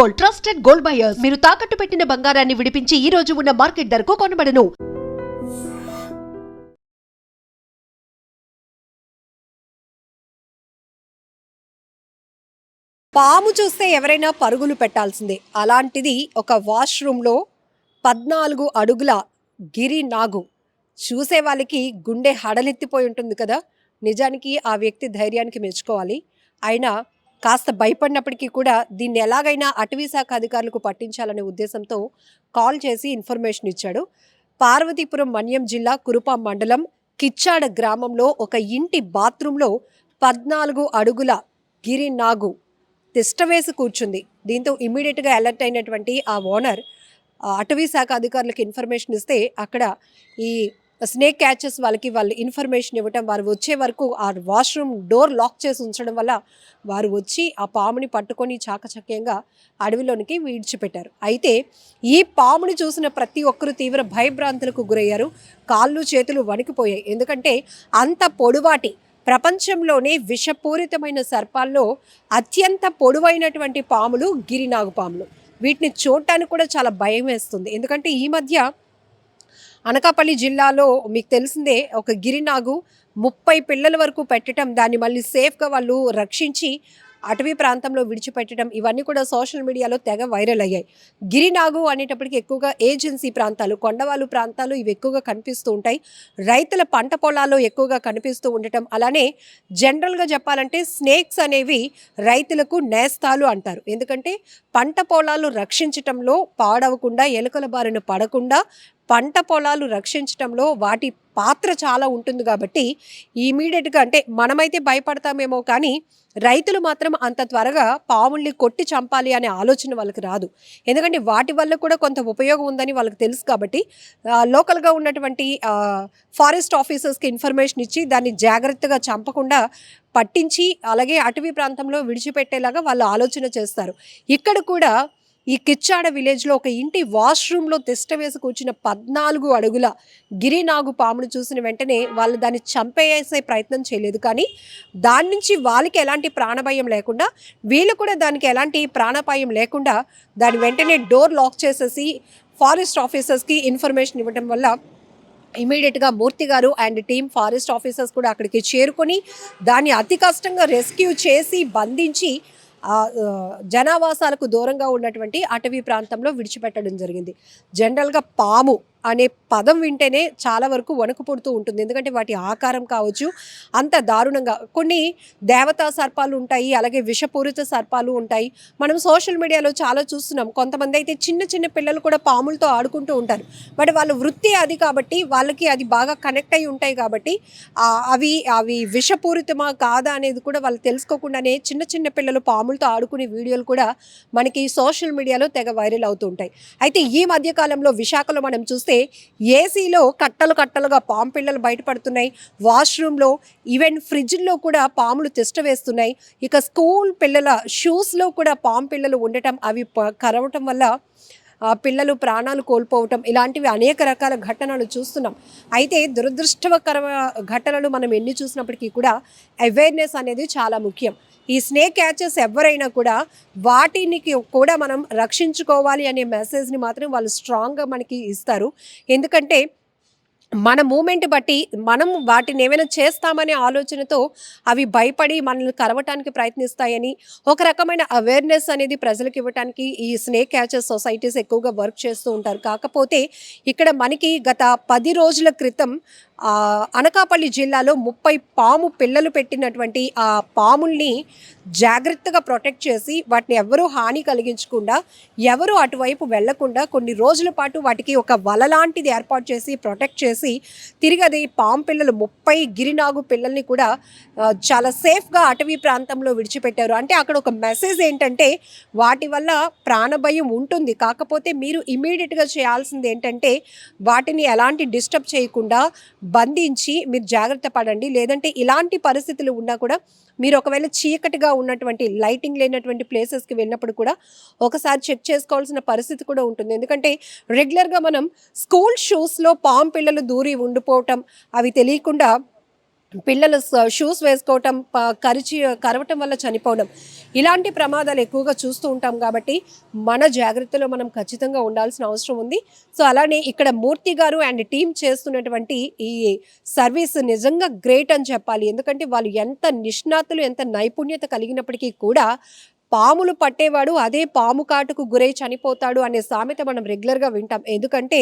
Gold trusted gold buyers. మీరు తాకట్టు పెట్టిన బంగారాన్ని విడిపించి ఈ రోజు ఉన్న మార్కెట్ ధరకు కొనబడను. పాము చూస్తే ఎవరైనా పరుగులు పెట్టాల్సిందే. అలాంటిది ఒక వాష్రూమ్లో పద్నాలుగు అడుగుల గిరి నాగు. చూసే వాళ్ళకి గుండె హడలెత్తిపోయి ఉంటుంది కదా. నిజానికి ఆ వ్యక్తి ధైర్యానికి మెచ్చుకోవాలి. అయినా కాస్త భయపడినప్పటికీ కూడా దీన్ని ఎలాగైనా అటవీ శాఖ అధికారులకు పట్టించాలనే ఉద్దేశంతో కాల్ చేసి ఇన్ఫర్మేషన్ ఇచ్చాడు. పార్వతీపురం మన్యం జిల్లా కురుపాం మండలం కిచ్చాడ గ్రామంలో ఒక ఇంటి బాత్రూంలో పద్నాలుగు అడుగుల గిరినాగు తిష్టవేసి కూర్చుంది. దీంతో ఇమ్మీడియట్గా అలర్ట్ అయినటువంటి ఆ ఓనర్ అటవీ శాఖ అధికారులకు ఇన్ఫర్మేషన్ ఇస్తే అక్కడ ఈ స్నేక్ క్యాచెస్ వాళ్ళకి వాళ్ళు ఇన్ఫర్మేషన్ ఇవ్వటం వారు వచ్చే వరకు ఆ వాష్రూమ్ డోర్ లాక్ చేసి ఉంచడం వల్ల వారు వచ్చి ఆ పాముని పట్టుకొని చాకచక్యంగా అడవిలోనికి విడిచిపెట్టారు. అయితే ఈ పాముని చూసిన ప్రతి ఒక్కరూ తీవ్ర భయభ్రాంతులకు గురయ్యారు. కాళ్ళు చేతులు వణికిపోయాయి. ఎందుకంటే అంత పొడువాటి ప్రపంచంలోనే విషపూరితమైన సర్పాల్లో అత్యంత పొడవైనటువంటి పాములు గిరినాగు పాములు. వీటిని చూడటానికి కూడా చాలా భయం వేస్తుంది. ఎందుకంటే ఈ మధ్య అనకాపల్లి జిల్లాలో మీకు తెలిసిందే ఒక గిరినాగు ముప్పై పిల్లల వరకు పెట్టడం దాన్ని మళ్ళీ సేఫ్గా వాళ్ళు రక్షించి అటవీ ప్రాంతంలో విడిచిపెట్టడం ఇవన్నీ కూడా సోషల్ మీడియాలో తెగ వైరల్ అయ్యాయి. గిరినాగు అనేటప్పటికి ఎక్కువగా ఏజెన్సీ ప్రాంతాలు కొండవాళ్ళు ప్రాంతాలు ఇవి ఎక్కువగా కనిపిస్తూ ఉంటాయి. రైతుల పంట పొలాల్లో ఎక్కువగా కనిపిస్తూ ఉండటం అలానే జనరల్గా చెప్పాలంటే స్నేక్స్ అనేవి రైతులకు నేస్తాలు అంటారు. ఎందుకంటే పంట పొలాలు రక్షించటంలో పాడవకుండా ఎలుకల బారిన పడకుండా పంట పొలాలు రక్షించడంలో వాటి పాత్ర చాలా ఉంటుంది కాబట్టి ఇమీడియట్గా అంటే మనమైతే భయపడతామేమో కానీ రైతులు మాత్రం అంత త్వరగా పాముల్ని కొట్టి చంపాలి అనే ఆలోచన వాళ్ళకి రాదు. ఎందుకంటే వాటి వల్ల కూడా కొంత ఉపయోగం ఉందని వాళ్ళకి తెలుసు కాబట్టి లోకల్గా ఉన్నటువంటి ఫారెస్ట్ ఆఫీసర్స్కి ఇన్ఫర్మేషన్ ఇచ్చి దాన్ని జాగ్రత్తగా చంపకుండా పట్టించి అలాగే అటవీ ప్రాంతంలో విడిచిపెట్టేలాగా వాళ్ళు ఆలోచన చేస్తారు. ఇక్కడ కూడా ఈ కిచ్చాడ విలేజ్లో ఒక ఇంటి వాష్రూమ్లో తిష్ట వేసి కూర్చున్న పద్నాలుగు అడుగుల గిరినాగు పామును చూసిన వెంటనే వాళ్ళు దాన్ని చంపేసే ప్రయత్నం చేయలేదు. కానీ దాని నుంచి వాళ్ళకి ఎలాంటి ప్రాణభయం లేకుండా వీళ్ళు కూడా దానికి ఎలాంటి ప్రాణాపాయం లేకుండా దాని వెంటనే డోర్ లాక్ చేసేసి ఫారెస్ట్ ఆఫీసర్స్కి ఇన్ఫర్మేషన్ ఇవ్వడం వల్ల ఇమీడియట్గా మూర్తి గారు అండ్ టీమ్ ఫారెస్ట్ ఆఫీసర్స్ కూడా అక్కడికి చేరుకొని దాన్ని అతి కష్టంగా రెస్క్యూ చేసి బంధించి జనావాసాలకు దూరంగా ఉన్నటువంటి అటవీ ప్రాంతంలో విడిచిపెట్టడం జరిగింది. జనరల్గా పాము అనే పదం వింటేనే చాలా వరకు వణుకు పుడుతూ ఉంటుంది. ఎందుకంటే వాటి ఆకారం కావచ్చు అంత దారుణంగా. కొన్ని దేవతా సర్పాలు ఉంటాయి అలాగే విషపూరిత సర్పాలు ఉంటాయి. మనం సోషల్ మీడియాలో చాలా చూస్తున్నాం. కొంతమంది అయితే చిన్న చిన్న పిల్లలు కూడా పాములతో ఆడుకుంటూ ఉంటారు. బట్ వాళ్ళ వృత్తి అది కాబట్టి వాళ్ళకి అది బాగా కనెక్ట్ అయి ఉంటాయి కాబట్టి అవి అవి విషపూరితమా కాదా అనేది కూడా వాళ్ళు తెలుసుకోకుండానే చిన్న చిన్న పిల్లలు పాములతో ఆడుకునే వీడియోలు కూడా మనకి సోషల్ మీడియాలో తెగ వైరల్ అవుతూ ఉంటాయి. అయితే ఈ మధ్యకాలంలో విశాఖలో మనం చూస్తే ఏసీలో కట్టలు కట్టలుగా పాము పిల్లలు బయటపడుతున్నాయి. వాష్రూమ్లో ఈవెన్ ఫ్రిడ్జ్లో కూడా పాములు తిష్ట వేస్తున్నాయి. ఇక స్కూల్ పిల్లల షూస్లో కూడా పాము పిల్లలు ఉండటం అవి కరవటం వల్ల పిల్లలు ప్రాణాలు కోల్పోవటం ఇలాంటివి అనేక రకాల ఘటనలు చూస్తున్నాం. అయితే దురదృష్టకర ఘటనలు మనం ఎన్ని చూసినప్పటికీ కూడా అవేర్నెస్ అనేది చాలా ముఖ్యం. ఈ స్నేక్ క్యాచెస్ ఎవరైనా కూడా వాటిని కూడా మనం రక్షించుకోవాలి అనే మెసేజ్ని మాత్రం వాళ్ళు స్ట్రాంగ్గా మనకి ఇస్తారు. ఎందుకంటే మన మూమెంట్ బట్టి మనం వాటిని ఏమైనా చేస్తామనే ఆలోచనతో అవి భయపడి మనల్ని కరవటానికి ప్రయత్నిస్తాయని ఒక రకమైన అవేర్నెస్ అనేది ప్రజలకు ఇవ్వటానికి ఈ స్నేక్ క్యాచర్ సొసైటీస్ ఎక్కువగా వర్క్ చేస్తూ ఉంటారు. కాకపోతే ఇక్కడ మనకి గత పది రోజుల క్రితం అనకాపల్లి జిల్లాలో ముప్పై పాము పిల్లలు పెట్టినటువంటి ఆ పాముల్ని జాగ్రత్తగా ప్రొటెక్ట్ చేసి వాటిని ఎవరూ హాని కలిగించకుండా ఎవరు అటువైపు వెళ్ళకుండా కొన్ని రోజుల పాటు వాటికి ఒక వల లాంటిది ఏర్పాటు చేసి ప్రొటెక్ట్ చేసి తిరిగి అది పాము పిల్లలు ముప్పై గిరినాగు పిల్లల్ని కూడా చాలా సేఫ్గా అటవీ ప్రాంతంలో విడిచిపెట్టారు. అంటే అక్కడ ఒక మెసేజ్ ఏంటంటే వాటి వల్ల ప్రాణభయం ఉంటుంది. కాకపోతే మీరు ఇమీడియట్గా చేయాల్సింది ఏంటంటే వాటిని ఎలాంటి డిస్టర్బ్ చేయకుండా బంధించి మీరు జాగ్రత్త పడండి. లేదంటే ఇలాంటి పరిస్థితులు ఉన్నా కూడా మీరు ఒకవేళ చీకటిగా ఉన్నటువంటి లైటింగ్ లేనటువంటి ప్లేసెస్కి వెళ్ళినప్పుడు కూడా ఒకసారి చెక్ చేసుకోవాల్సిన పరిస్థితి కూడా ఉంటుంది. ఎందుకంటే రెగ్యులర్గా మనం స్కూల్ షూస్లో పాము పిల్లలు దూరి ఉండిపోవటం అవి తెలియకుండా పిల్లలు షూస్ వేసుకోవటం ప- కరిచి కరవటం వల్ల చనిపోవడం ఇలాంటి ప్రమాదాలు ఎక్కువగా చూస్తూ ఉంటాం కాబట్టి మన జాగ్రత్తలో మనం ఖచ్చితంగా ఉండాల్సిన అవసరం ఉంది. సో అలానే ఇక్కడ మూర్తి గారు అండ్ టీం చేస్తున్నటువంటి ఈ సర్వీస్ నిజంగా గ్రేట్ అని చెప్పాలి. ఎందుకంటే వాళ్ళు ఎంత నిష్ణాతులు ఎంత నైపుణ్యత కలిగినప్పటికీ కూడా పాములు పట్టేవాడు అదే పాము కాటుకు గురై చనిపోతాడు అనే సామెత మనం రెగ్యులర్గా వింటాం. ఎందుకంటే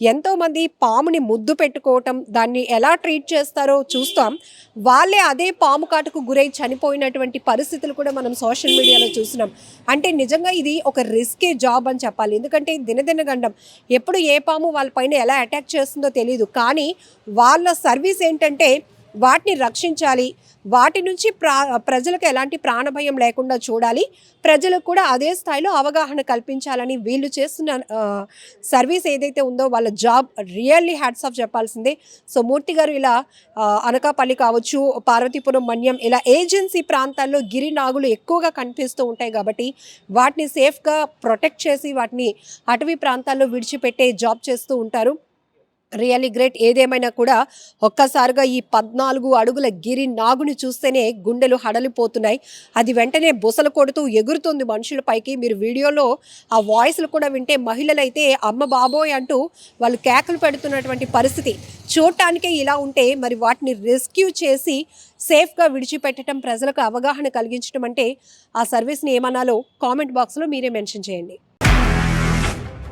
ఎంతోమంది పాముని ముద్దు పెట్టుకోవటం దాన్ని ఎలా ట్రీట్ చేస్తారో చూస్తాం. వాళ్ళే అదే పాము కాటుకు గురై చనిపోయినటువంటి పరిస్థితులు కూడా మనం సోషల్ మీడియాలో చూసినాం అంటే నిజంగా ఇది ఒక రిస్కే జాబ్ అని చెప్పాలి. ఎందుకంటే దినదిన గండం. ఎప్పుడు ఏ పాము వాళ్ళ పైన ఎలా అటాక్ చేస్తుందో తెలియదు కానీ వాళ్ళ సర్వీస్ ఏంటంటే వాటిని రక్షించాలి. వాటి నుంచి ప్రా ప్రజలకు ఎలాంటి ప్రాణభయం లేకుండా చూడాలి. ప్రజలకు కూడా అదే స్థాయిలో అవగాహన కల్పించాలని వీళ్ళు చేస్తున్న సర్వీస్ ఏదైతే ఉందో వాళ్ళ జాబ్ రియల్లీ హ్యాట్స్ ఆఫ్ చెప్పాల్సిందే. సో మూర్తి గారు ఇలా అనకాపల్లి కావచ్చు పార్వతీపురం మన్యం ఇలా ఏజెన్సీ ప్రాంతాల్లో గిరి నాగులు ఎక్కువగా కనిపిస్తూ ఉంటాయి కాబట్టి వాటిని సేఫ్గా ప్రొటెక్ట్ చేసి వాటిని అటవీ ప్రాంతాల్లో విడిచిపెట్టే జాబ్ చేస్తూ ఉంటారు. Really great. ఏదేమైనా కూడా ఒక్కసారిగా ఈ పద్నాలుగు అడుగుల గిరి నాగుని చూస్తేనే గుండెలు హడలిపోతున్నాయి. అది వెంటనే బుసలు కొడుతూ ఎగురుతుంది మనుషుల పైకి. మీరు వీడియోలో ఆ వాయిస్లు కూడా వింటే మహిళలైతే అమ్మ బాబోయ్ అంటూ వాళ్ళు కేకలు పెడుతున్నటువంటి పరిస్థితి. చూడటానికే ఇలా ఉంటే మరి వాటిని రెస్క్యూ చేసి సేఫ్గా విడిచిపెట్టడం ప్రజలకు అవగాహన కలిగించడం అంటే ఆ సర్వీస్ని ఏమనాలో కామెంట్ బాక్స్లో మీరే మెన్షన్ చేయండి.